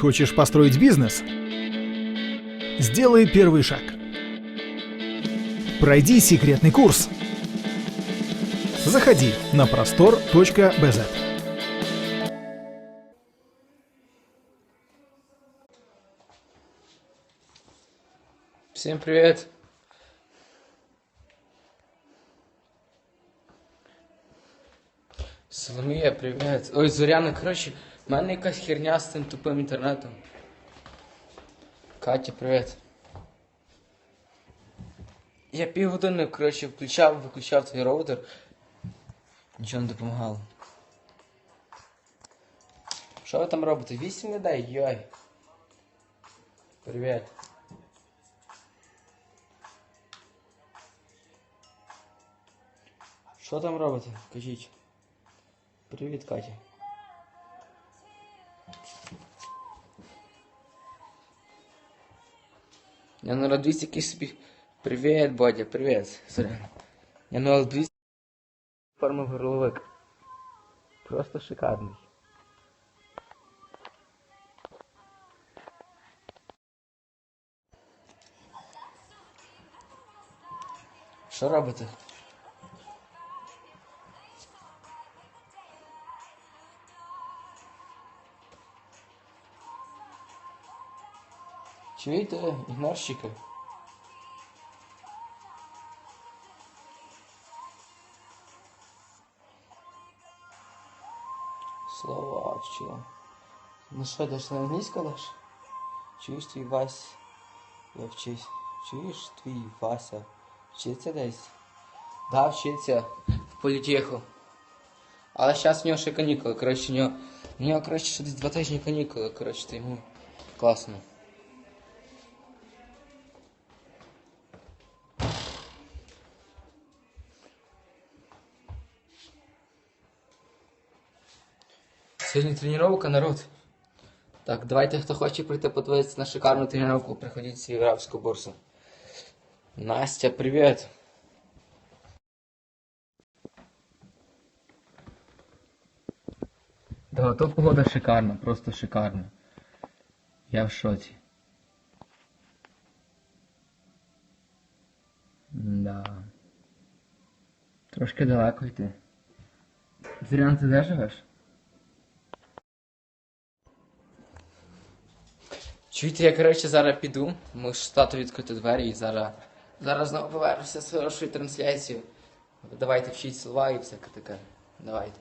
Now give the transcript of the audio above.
Хочешь построить бизнес? Сделай первый шаг. Пройди секретный курс. Заходи на простор.бз. Всем привет! Соломія, привіт. Ой, Зоряна, коротше, в мене якась херня з цим тупим інтернетом. Катя, привіт. Я півгодини, коротше, включав, виключав твій роутер. Нічого не допомагало. Що ви там робите? Вісім людей, йой. Привіт. Що там робите? Кажіть. Привіт, Катя. Я на 200 якийсь собі. Привіт, Бодя, привіт. Зоряна. Я на 200 форму горловик. Просто шикарний. Що робите? Чуєте, ігнорщики? Слова вчила. Ну що, даш на англійську даш? Чуєш твій Вась? Я вчись. Чуєш твій Вася? Вчиться десь? Да, вчиться в політеху. Але зараз в нього ще канікули. Коротше, в нього, в нього коротше, ще десь два тижні канікули. Коротше, то йому класно. Сьогодні тренування, народ. Так, давайте, хто хоче прийти подивитися на шикарну тренування, приходіть в свою арабську бурсу. Настя, привіт. Да, то погода шикарна, просто шикарна. Я в шоці. Да. Трошки далеко йти. Зрян, ти де живеш? Чуєте, я коротше зараз піду. Ми ж тато відкрити двері і зараз. Зараз знову повернуся з хорошою трансляцією. Давайте вчіть слова і всяке таке. Давайте.